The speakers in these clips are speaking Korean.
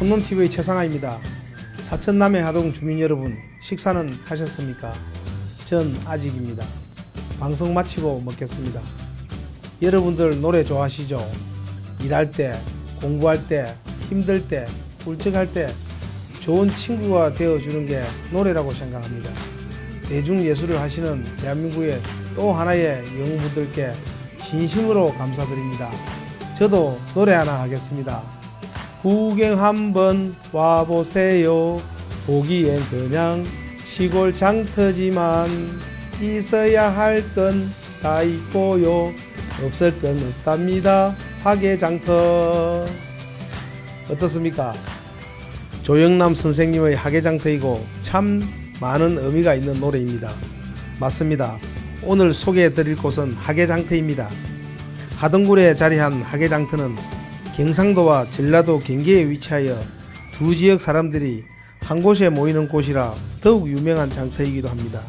촌놈TV의 최상아입니다. 사천남해 하동 주민 여러분, 식사는 하셨습니까? 전 아직입니다. 방송 마치고 먹겠습니다. 여러분들 노래 좋아하시죠? 일할 때, 공부할 때, 힘들 때, 울적할 때 좋은 친구가 되어주는 게 노래라고 생각합니다. 대중예술을 하시는 대한민국의 또 하나의 영웅분들께 진심으로 감사드립니다. 저도 노래 하나 하겠습니다. 구경 한번 와보세요. 보기엔 그냥 시골 장터지만 있어야 할 건 다 있고요. 없을 건 없답니다. 화개 장터. 어떻습니까? 조영남 선생님의 하계 장터이고 참 많은 의미가 있는 노래입니다. 맞습니다. 오늘 소개해 드릴 곳은 하계 장터입니다. 하동굴에 자리한 하계 장터는 경상도와 전라도 경계에 위치하여 두 지역 사람들이 한 곳에 모이는 곳이라 더욱 유명한 장터이기도 합니다.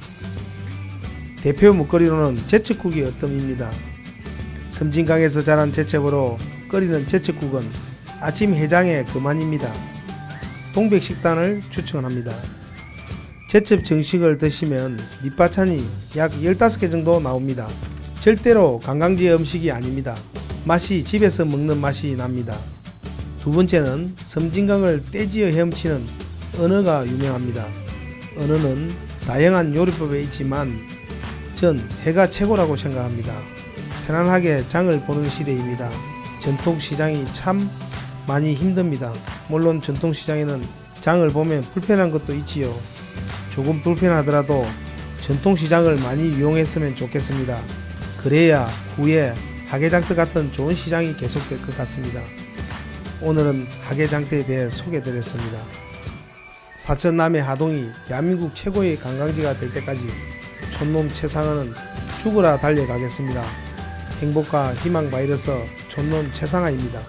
대표 먹거리로는 제철국이 어뜸입니다. 섬진강에서 자란 제첩으로 끓이는 제철국은 아침 해장에 그만입니다. 동백식단을 추천합니다. 제첩 정식을 드시면 밑반찬이 약 15개 정도 나옵니다. 절대로 관광지 음식이 아닙니다. 맛이 집에서 먹는 맛이 납니다. 두 번째는 섬진강을 떼지어 헤엄치는 언어가 유명합니다. 언어는 다양한 요리법에 있지만 전 해가 최고라고 생각합니다. 편안하게 장을 보는 시대입니다. 전통시장이 참 많이 힘듭니다. 물론 전통시장에는 장을 보면 불편한 것도 있지요. 조금 불편하더라도 전통시장을 많이 이용했으면 좋겠습니다. 그래야 후에 하계장터 같은 좋은 시장이 계속될 것 같습니다. 오늘은 하계장터에 대해 소개드렸습니다. 사천 남해 하동이 대한민국 최고의 관광지가 될 때까지 촌놈 최상화는 죽으라 달려가겠습니다. 행복과 희망 바이러스 촌놈 최상화입니다.